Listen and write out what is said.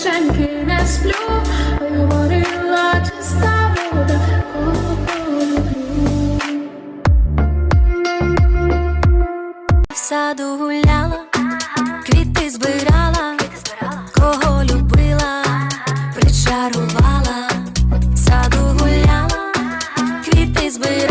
мовчаньки не сплю, виговорила чиста вода, полю. Гуляла, квіти збирала, кого любила, причарувала, в саду гуляла, квіти збирала.